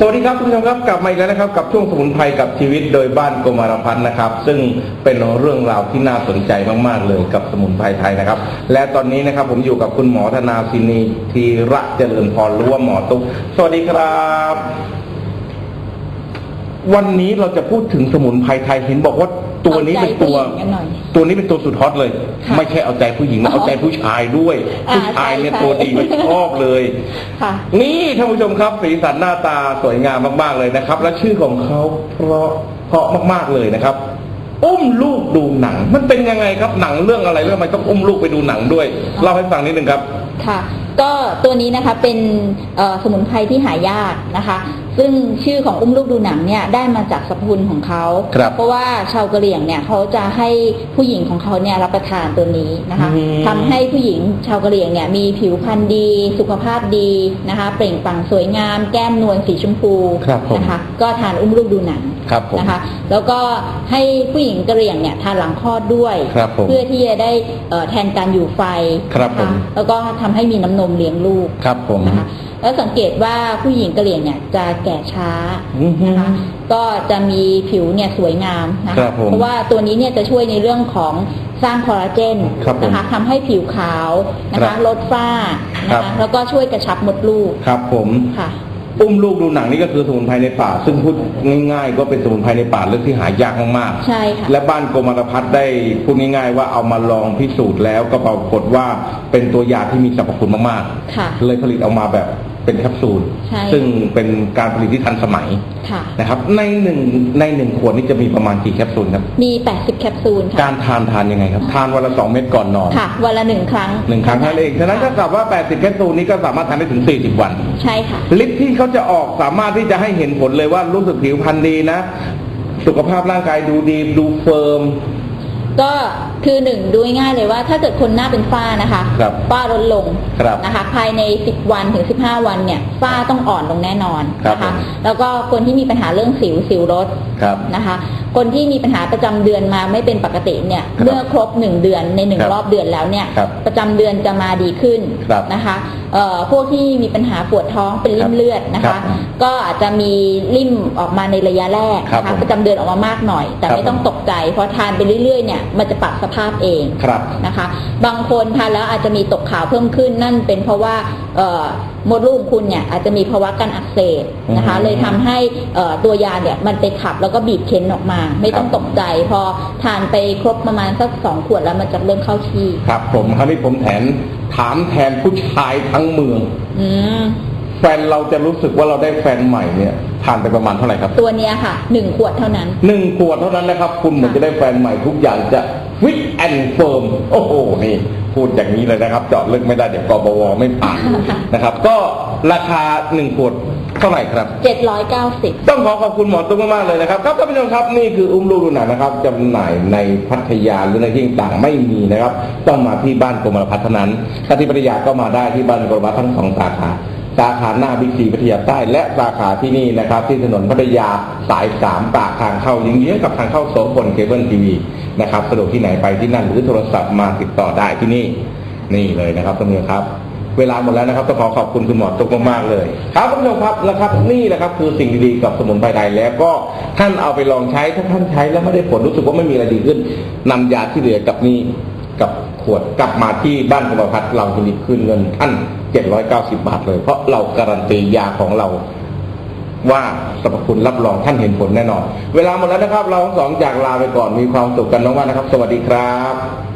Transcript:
สวัสดีครับคุณผู้ชมครับกลับมาอีกแล้วนะครับกับช่วงสมุนไพรกับชีวิตโดยบ้านกมารพัฒน์นะครับ ซึ่งเป็นเรื่องราวที่น่าสนใจมากๆเลยกับสมุนไพรไทยนะครับ และตอนนี้นะครับผมอยู่กับคุณหมอธนาศินีธีระเจริญพรหรือว่าหมอตุ๊กสวัสดีครับ วันนี้เราจะพูดถึงสมุนไพรไทยเห็นบอกว่า ตัวนี้เป็นตัว เอาใจผู้หญิงกันหน่อยตัวนี้เป็นตัวสุดฮอตเลย ค่ะไม่ใช่เอาใจผู้หญิงนะเอาใจผู้ชายด้วย อ่าผู้ชายเนี่ยใช่ตัวดีไม่ชอบเลย ค่ะ นี่ท่านผู้ชมครับสีสันหน้าตาสวยงามมากๆเลยนะครับ และชื่อของเขาเพราะเพราะมากๆเลยนะครับ อุ้มลูกดูหนัง มันเป็นยังไงครับหนังเรื่องอะไรเรื่องอะไรต้องอุ้มลูกไปดูหนังด้วย เล่าให้ฟังนิดนึงครับ ค่ะ ก็ตัวนี้นะคะเป็นเอ่อสมุนไพรที่หายากนะคะ ซึ่งชื่อของอุ้มลูกดูหนังเนี่ยได้มาจากสรรพคุณของเขาครับเพราะว่าชาวกะเหรี่ยงเนี่ยเขาจะให้ผู้หญิงของเขาเนี่ยรับประทานตัวนี้นะคะอืมทำให้ผู้หญิงชาวกะเหรี่ยงเนี่ยมีผิวพรรณดีสุขภาพดีนะคะ เปล่งปลั่งสวยงาม แก้มนวลสีชมพูครับผมนะคะก็ทานอุ้มลูกดูหนังครับผมนะคะ แล้วก็ให้ผู้หญิงกะเหรี่ยงเนี่ยทานหลังคลอดด้วยครับผมเพื่อที่จะได้เอ่อแทนการอยู่ไฟครับผมนะะแล้วก็ทำให้มีน้ำนมเลี้ยงลูกครับผมนะคะแล้วสังเกตว่าผู้หญิงกะเหรี่ยงเนี่ยจะแก่ช้าอือฮึนะคะก็จะมีผิวเนี่ยสวยงามนะครัคะบผมเพราะว่าตัวนี้เนี่ยจะช่วยในเรื่องของสร้างคอลลาเจนครับผมนะคะทำให้ผิวขาวนะครัคะบลดฝ้านะครัคะบแล้วก็ช่วยกระชับมดลูกครับผมค่ะ อุ้มลูกดูหนังนี่ก็คือสมุนไพรในป่า ซึ่งพูดง่าย ๆ ก็เป็นสมุนไพรในป่าเรื่องที่หายากมากๆใช่ค่ะและบ้านกรมารพัฒน์ได้พูดง่ายๆ ว่าเอามาลองพิสูจน์แล้วก็ปรากฏว่าเป็นตัวยาที่มีสรรพคุณมากค่ะๆเลยผลิตออกมาแบบ เป็นแคปซูลใช่ซึ่งเป็นการผลิตที่ทันสมัยค่ะนะครับในหนึ่งในหนึ่งขวดนี่จะมีประมาณกี่แคปซูลครับมี 80 แคปซูลกาค่ะรทานทานยังไงครับ ทานวันละสองเม็ดก่อนนอนค่ะวันละหนึ่งครั้งหนึ่งครั้งเท่านั้นเองฉะนั้นถ้ากับว่า 80 แคปซูลนี้ก็สามารถทานได้ถึง 40 วัน ใช่ค่ะฤทธิ์ที่เขาจะออกสามารถที่จะให้เห็นผลเลยว่ารู้สึกผิวพรรณดีนะ สุขภาพร่างกายดูดีดูเฟิร์ม ก็คือหนึ่งดูง่ายๆเลยว่าถ้าเกิดคนหน้าเป็นฝ้านะคะครับฝ้าลดลงครับนะคะ ภายใน 10 วันถึง 15 วันเนี่ยฝ้าต้องอ่อนลงแน่นอนครับนะคะผมแล้วก็คนที่มีปัญหาเรื่องสิวสิวลดครับนะคะ คนที่มีปัญหาประจำเดือนมาไม่เป็นปกติเนี่ยครับเมื่อครบ1เดือนในหนึ่งครับรอบเดือนแล้วเนี่ยครับประจำเดือนจะมาดีขึ้นครับนะคะเอ่อพวกที่มีปัญหาปวดท้องเป็นริ่มเลือดนะครัคะบก็อาจจะมีริ่มออกมาในระยะแรกครับนะคะผมประจำเดือนออกมามากหน่อย แต่ครับไม่ต้องตกใจ เพราะทานไปเรื่อยๆเนี่ยมันจะปรับสภาพเองครับนะคะ บางคนทานแล้วอาจจะมีตกขาวเพิ่มขึ้นนั่นเป็นเพราะว่าเอ่อ มดลูกของคุณเนี่ยอาจจะมีภาวะการอักเสบนะคะอืมเลยทำให้เอ่อตัวยาเนี่ยมันไปขับแล้วก็บีบเค้นออกมา ไม่ต้องครับตกใจ พอทานไปครบประมาณสักสองขวดแล้วมันจะเริ่มเข้าที่ ครับ ผมคราวนี้ผมแทนถามแทนผู้ชายทั้งเมือง อืมแฟนเราจะรู้สึกว่าเราได้แฟนใหม่เนี่ยทานไปประมาณเท่าไหร่ครับ ตัวเนี้ยค่ะหนึ่งขวดเท่านั้นหนึ่งขวดเท่านั้นนะครับ คุณเหมือนค่ะจะได้แฟนใหม่ทุกอย่างจะ ฟิตแอนด์เฟิร์มโอ้โหนี่พูดอย่างนี้เลยนะครับ เจาะลึกไม่ได้เดี๋ยวกบวไม่ผ่านนะครับ ก็ราคาหนึ่งขวดเท่าไหร่ครับเจ็ดร้อยเก้าสิบต้องขอขอบคุณหมอตุ้มมากๆเลยนะครับครับท่านผู้ชมครับนี่คืออุ้มลูกดูหนังนะครับจำหน่ายในพัทยาหรือในที่ต่างๆไม่มีนะครับ ต้องมาที่บ้านกรมรพัฒน์เท่านั้นถ้าที่พัทยาก็มาได้ที่บ้านกรมรพัฒน์ทั้งสองสาขาสาขาหน้าบิ๊กซีพัทยาใต้และสาขาที่นี่นะครับ ที่ถนนพัทยาสายสามปากทางเข้ายิงเยื้องกับทางเข้าโสพลเคเบิลทีวี นะครับสะดวกที่ไหนไปที่นั่นหรือโทรศัพท์มาติดต่อได้ที่นี่นี่เลยนะครับท่านผู้ชมครับ เวลาหมดแล้วนะครับต้องขอขอบคุณคุณหมอตุ๊กมากๆเลย ครับท่านผู้ชมครับแล้วครับนี่แหละครับคือสิ่งดีๆกับสมุนไพรไทยแล้วก็ท่านเอาไปลองใช้ถ้าท่านใช้แล้วไม่ได้ผลรู้สึกว่าไม่มีอะไรดีขึ้นนำยาที่เหลือกับนี่กับขวดกลับมาที่บ้านคุณประพัฒน์เราจะมีคืนเงินท่าน790 บาทเลย เพราะเราการันตียาของเรา ว่าสรรพคุณรับรองท่านเห็นผลแน่นอน เวลาหมดแล้วนะครับ เราทั้งสองจากลาไปก่อนมีความสุขกันมากๆนะครับ สวัสดีครับ